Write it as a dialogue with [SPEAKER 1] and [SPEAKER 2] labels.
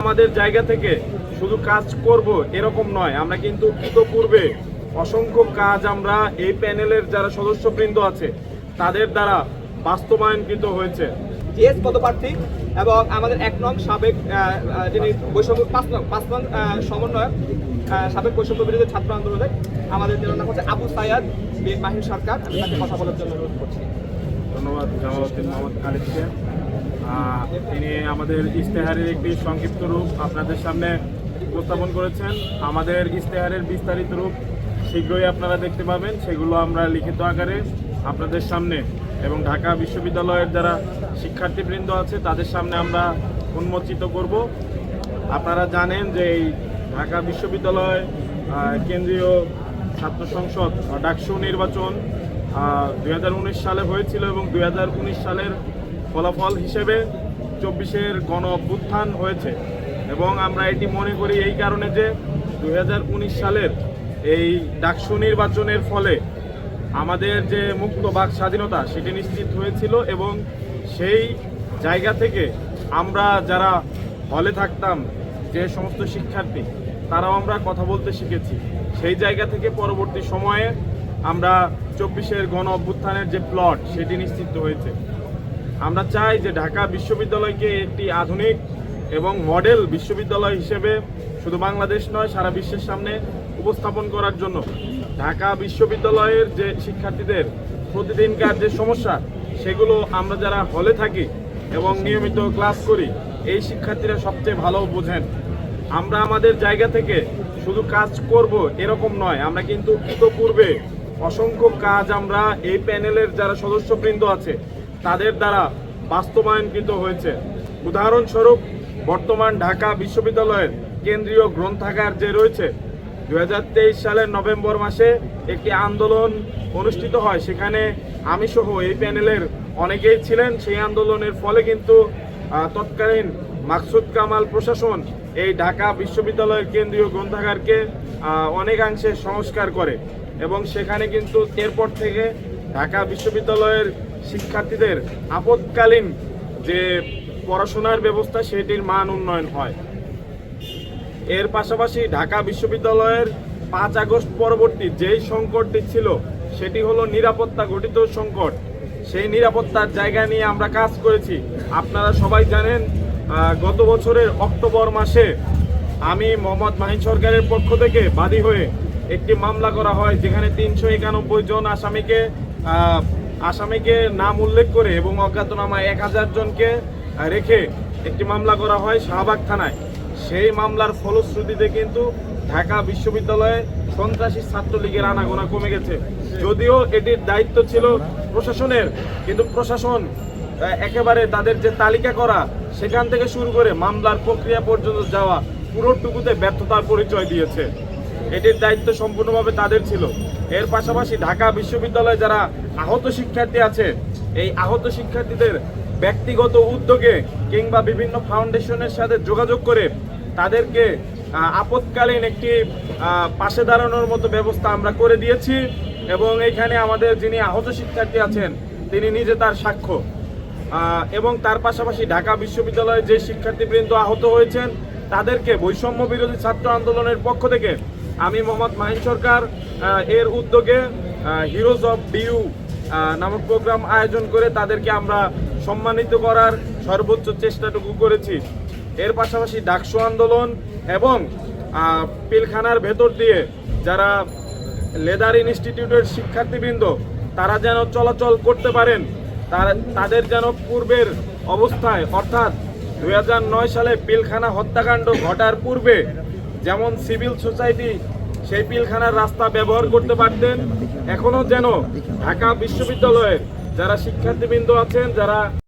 [SPEAKER 1] আমাদের জায়গা থেকে শুধু কাজ করব এরকম নয়। আমরা কিন্তু ইতোপূর্বে অসংখ্য কাজ আমরা এই প্যানেলের যারা সদস্যবৃন্দ আছে তাদের দ্বারা বাস্তবায়নকৃত হয়েছে।
[SPEAKER 2] জিএস পদপ্রার্থী এবং আমাদের এক নং সাবেক যিনি বৈষম্য পাঁচ নং পাঁচ নং সমন্বয়ক সাবেক বৈষম্য বিরোধী ছাত্র আন্দোলনের আমাদের নাম হচ্ছে আবু সায়াদ মাহিন সরকার। আমি তাকে কথা বলার জন্য অনুরোধ করছি।
[SPEAKER 1] ধন্যবাদ জামালউদ্দিন মোহাম্মদ খালিদকে তিনি আমাদের ইশতেহারের একটি সংক্ষিপ্ত রূপ আপনাদের সামনে উপস্থাপন করেছেন। আমাদের ইশতেহারের বিস্তারিত রূপ শীঘ্রই আপনারা দেখতে পাবেন, সেগুলো আমরা লিখিত আকারে আপনাদের সামনে এবং ঢাকা বিশ্ববিদ্যালয়ের যারা শিক্ষার্থীবৃন্দ আছে, তাদের সামনে আমরা উন্মোচিত করব। আপনারা জানেন যে এই ঢাকা বিশ্ববিদ্যালয় কেন্দ্রীয় ছাত্র সংসদ, ডাকসু নির্বাচন দু হাজার উনিশ সালে হয়েছিল এবং দু হাজার উনিশ সালের ফলাফল হিসেবে চব্বিশের গণ অভ্যুত্থান হয়েছে। এবং আমরা এটি মনে করি এই কারণে যে দু হাজার উনিশ সালের এই ডাকসু নির্বাচনের ফলে আমাদের যে মুক্ত বাক স্বাধীনতা সেটি নিশ্চিত হয়েছিল এবং সেই জায়গা থেকে আমরা যারা হলে থাকতাম যে সমস্ত শিক্ষার্থী, তারাও আমরা কথা বলতে শিখেছি। সেই জায়গা থেকে পরবর্তী সময়ে আমরা চব্বিশের গণ অভ্যুত্থানের যে প্লট, সেটি নিশ্চিত হয়েছে। আমরা চাই যে ঢাকা বিশ্ববিদ্যালয়কে একটি আধুনিক এবং মডেল বিশ্ববিদ্যালয় হিসেবে শুধু বাংলাদেশ নয়, সারা বিশ্বের সামনে উপস্থাপন করার জন্য ঢাকা বিশ্ববিদ্যালয়ের যে শিক্ষার্থীদের প্রতিদিনকার যে সমস্যা, সেগুলো আমরা যারা হলে থাকি এবং নিয়মিত ক্লাস করি, এই শিক্ষার্থীরা সবচেয়ে ভালো বোঝেন। আমরা আমাদের জায়গা থেকে শুধু কাজ করব এরকম নয়, আমরা কিন্তু ইতোপূর্বে অসংখ্য কাজ আমরা এই প্যানেলের যারা সদস্যবৃন্দ আছে তাদের দ্বারা বাস্তবায়নকৃত হয়েছে। উদাহরণস্বরূপ, বর্তমান ঢাকা বিশ্ববিদ্যালয়ের কেন্দ্রীয় গ্রন্থাগার যে রয়েছে। দু হাজার তেইশ সালের নভেম্বর মাসে একটি আন্দোলন অনুষ্ঠিত হয়। সেখানে আমি সহ এই প্যানেলের অনেকেই ছিলেন। সেই আন্দোলনের ফলে কিন্তু তৎকালীন মাকসুদ কামাল প্রশাসন এই ঢাকা বিশ্ববিদ্যালয়ের কেন্দ্রীয় গ্রন্থাগারকে অনেকাংশে সংস্কার করে এবং সেখানে কিন্তু এরপর থেকে ঢাকা বিশ্ববিদ্যালয়ের শিক্ষার্থীদের আপৎকালীন যে পড়াশোনার ব্যবস্থা, সেটির মান উন্নয়ন হয়। এর পাশাপাশি ঢাকা বিশ্ববিদ্যালয়ের পাঁচ আগস্ট পরবর্তী যেই সংকটটি ছিল, সেটি হলো নিরাপত্তা ঘটিত সংকট। সেই নিরাপত্তার জায়গা নিয়ে আমরা কাজ করেছি। আপনারা সবাই জানেন গত বছরের অক্টোবর মাসে আমি মোহাম্মদ মাহিন সরকারের পক্ষ থেকে বাদী হয়ে একটি মামলা করা হয়, যেখানে তিনশো একানব্বই জন আসামিকে আসামিকে নাম উল্লেখ করে এবং অজ্ঞাতনামায় এক হাজার জনকে রেখে একটি মামলা করা হয় শাহবাগ থানায়। সেই মামলার ফলশ্রুতিতে কিন্তু ঢাকা বিশ্ববিদ্যালয়ে সন্ত্রাসী ছাত্রলীগের আনাগোনা কমে গেছে। যদিও এটির দায়িত্ব ছিল প্রশাসনের, কিন্তু প্রশাসন একেবারে তাদের যে তালিকা করা সেখান থেকে শুরু করে মামলার প্রক্রিয়া পর্যন্ত যাওয়া পুরোটুকুতে ব্যর্থতার পরিচয় দিয়েছে। এটির দায়িত্ব সম্পূর্ণভাবে তাদের ছিল। এর পাশাপাশি ঢাকা বিশ্ববিদ্যালয়ে যারা আহত শিক্ষার্থী আছে, এই আহত শিক্ষার্থীদের ব্যক্তিগত উদ্যোগে কিংবা বিভিন্ন ফাউন্ডেশনের সাথে যোগাযোগ করে তাদেরকে আপৎকালীন একটি পাশে দাঁড়ানোর মতো ব্যবস্থা আমরা করে দিয়েছি এবং এখানে আমাদের যিনি আহত শিক্ষার্থী আছেন, তিনি নিজে তার সাক্ষ্য। এবং তার পাশাপাশি ঢাকা বিশ্ববিদ্যালয়ে যে শিক্ষার্থীবৃন্দ আহত হয়েছেন, তাদেরকে বৈষম্য বিরোধী ছাত্র আন্দোলনের পক্ষ থেকে আমি মোহাম্মদ মাহিন সরকার এর উদ্যোগে হিরোজ অফ ডিউ নামক প্রোগ্রাম আয়োজন করে তাদেরকে আমরা সম্মানিত করার সর্বোচ্চ চেষ্টাটুকু করেছি। এর পাশাপাশি ডাকসু আন্দোলন এবং পিলখানার ভেতর দিয়ে যারা লেদার ইনস্টিটিউটের শিক্ষার্থীবৃন্দ, তারা যেন চলাচল করতে পারেন, তার- তাদের যেন পূর্বের অবস্থায়, অর্থাৎ দু হাজার নয় সালে পিলখানা হত্যাকাণ্ড ঘটার পূর্বে যেমন সিভিল সোসাইটি সেই পিলখানার রাস্তা ব্যবহার করতে পারতেন এখনও যেন ঢাকা বিশ্ববিদ্যালয়ের যারা শিক্ষার্থীবৃন্দ আছেন, যারা